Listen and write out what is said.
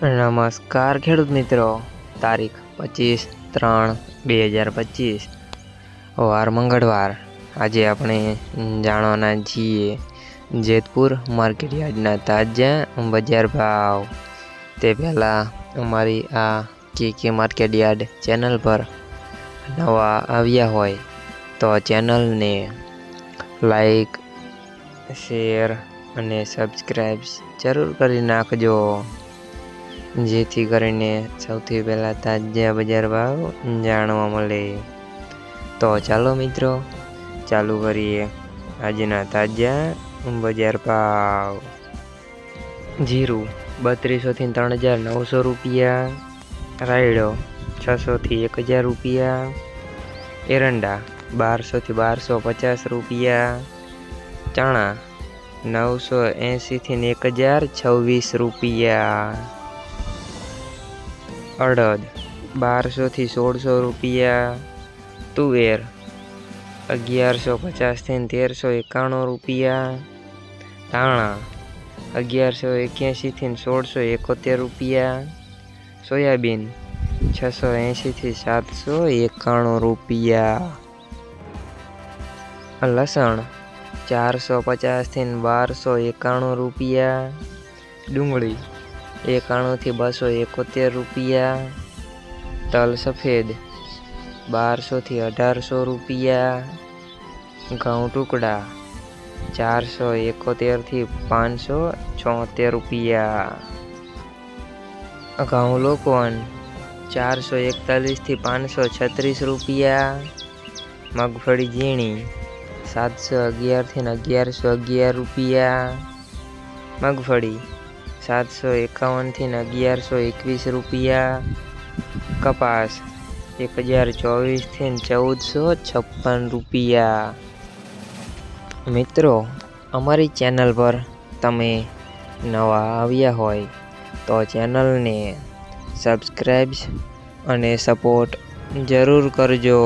નમસ્કાર ખેડૂત મિત્રો. તારીખ પચીસ ત્રણ બે હજાર પચીસ. વાર મંગળવાર. આજે આપણે જાણવાના છીએ જેતપુર માર્કેટ યાર્ડના તાજા બજાર ભાવ. તે પહેલાં અમારી આ કે કે માર્કેટ યાર્ડ ચેનલ પર નવા આવ્યા હોય તો ચેનલને લાઈક, શેર અને સબસ્ક્રાઈબ જરૂર કરી નાખજો. જેથી કરીને સૌથી પહેલાં તાજા બજાર ભાવ જાણવા મળે. તો ચાલો મિત્રો, ચાલુ કરીએ આજના તાજા બજાર ભાવ. જીરું બત્રીસોથી ત્રણ હજાર નવસો રૂપિયા, રાયડો છસોથી એક હજાર રૂપિયા, એરંડા બારસોથી બારસો પચાસ રૂપિયા, ચણા નવસો એંશીથી એક હજાર છવ્વીસ રૂપિયા. અડદ બારસોથી સોળસો રૂપિયા તુવેર, અગિયારસો પચાસથી તેરસો એકાણું રૂપિયા ધાણા, અગિયારસો એક્યાસીથી સોળસો એકોતેર રૂપિયા સોયાબીન, છસો એંશીથી સાતસો એકાણું રૂપિયા. લસણ, ચારસો પચાસથી બારસો એકાણું રૂપિયા ડુંગળી એકાણુંથી બસો એકોતેર રૂપિયા. તલ સફેદ બારસોથી અઢારસો રૂપિયા. ઘઉં ટુકડા ચારસો એકોતેરથી પાંચસો છોતેર રૂપિયા. ઘઉં લોકોન ચારસો એકતાલીસથી પાંચસો છત્રીસ રૂપિયા. મગફળી ઝીણી સાતસો અગિયારથી અગિયારસો અગિયાર રૂપિયા. મગફળી સાતસો એકાવનથી અગિયારસો એકવીસ રૂપિયા કપાસ, એક હજાર ચોવીસથી ચૌદસો છપ્પન રૂપિયા. મિત્રો, અમારી ચેનલ પર તમે નવા આવ્યા હોય તો ચેનલને સબસ્ક્રાઈબ અને સપોર્ટ જરૂર કરજો.